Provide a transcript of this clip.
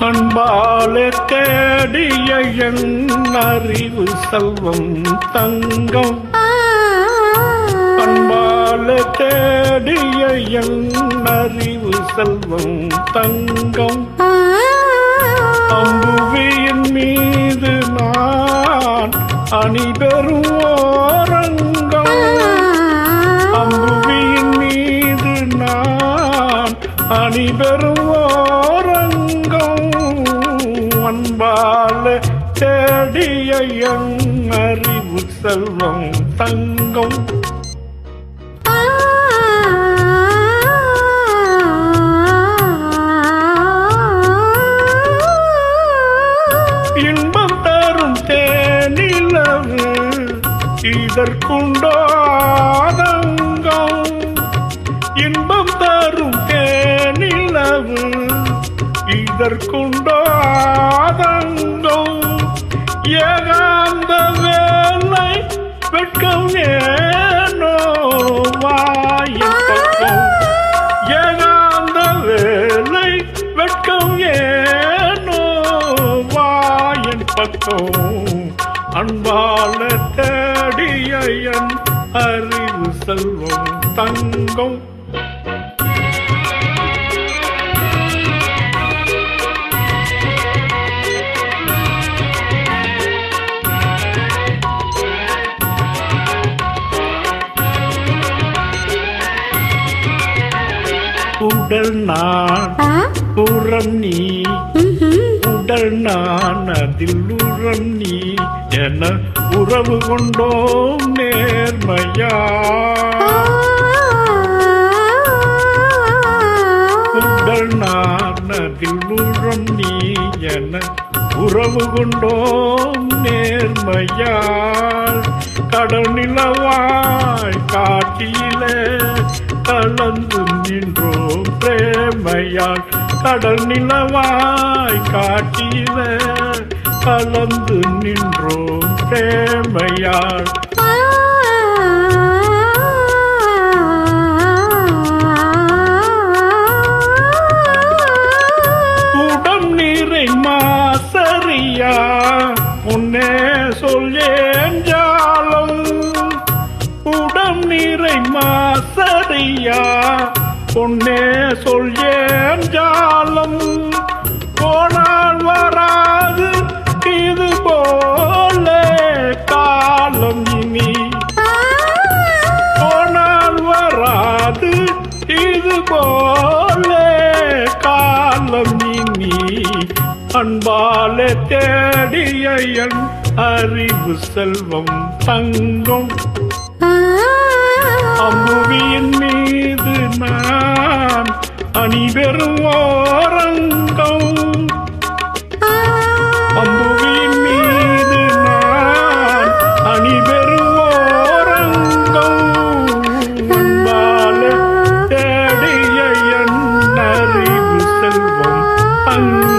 அன்பாலே தேடிய என் அறிவு செல்வம் தங்கம். அன்பாலே தேடிய என் அறிவு செல்வம் தங்கம். அம்புவியின் மீது நான் அணிபெறும் ஓரங்கம். அம்புவியின் மீது நான் அணிபெறும் ஓரங்கம் அன்பால தேடிய என் அறிவு செல்வம் தங்கம். இன்பம் தரும் தேனிலவு இதற்குண்டோதங்கம் இன்பம் தரும் தேனிலவு இதற்குண்டாதங்கம் ஏகாந்த வேலை வெட்கம் ஏனோ வாயின் பக்கம் ஏகாந்த வேலை வெட்கம் ஏனோ வாயின் பக்கம் அன்பால தேடிய அறிவு செல்வம் தங்கம். உடல் நான் புறம் நீ. உடல் நான் அதில் உரம் நீ. என உறவு கொண்டோம் நேர்மையா. உடல் நான் அதில் உரம் நீ. என உறவு கொண்டோம் நேர்மையால். கடல் நிலவாய் காட்டிலே கலந்து நின்றோம் பிரேமையால். கடல் நிலவாய் காட்டில கலந்து நின்றோம் பிரேமையால். உடம் நீரை மாசரியா உன்னே சொல்லேன் ஜாலம்? உடம் நீரை மா மாசரியா பொன்னே சொல்லேன் ஜாலம். போனால் வராது இது போல காலம் இனி. போனால் வராது இது போல காலம் இனி. அன்பால தேடிய என் அறிவு செல்வம் தங்கம். ஆ அம்புவியின் மீது நான் அணிபெறும் ஓரங்கம் அம்புவியின் மீது நான் அணிபெறும் ஓரங்கம் தேடிய என் செல்வம் அங்க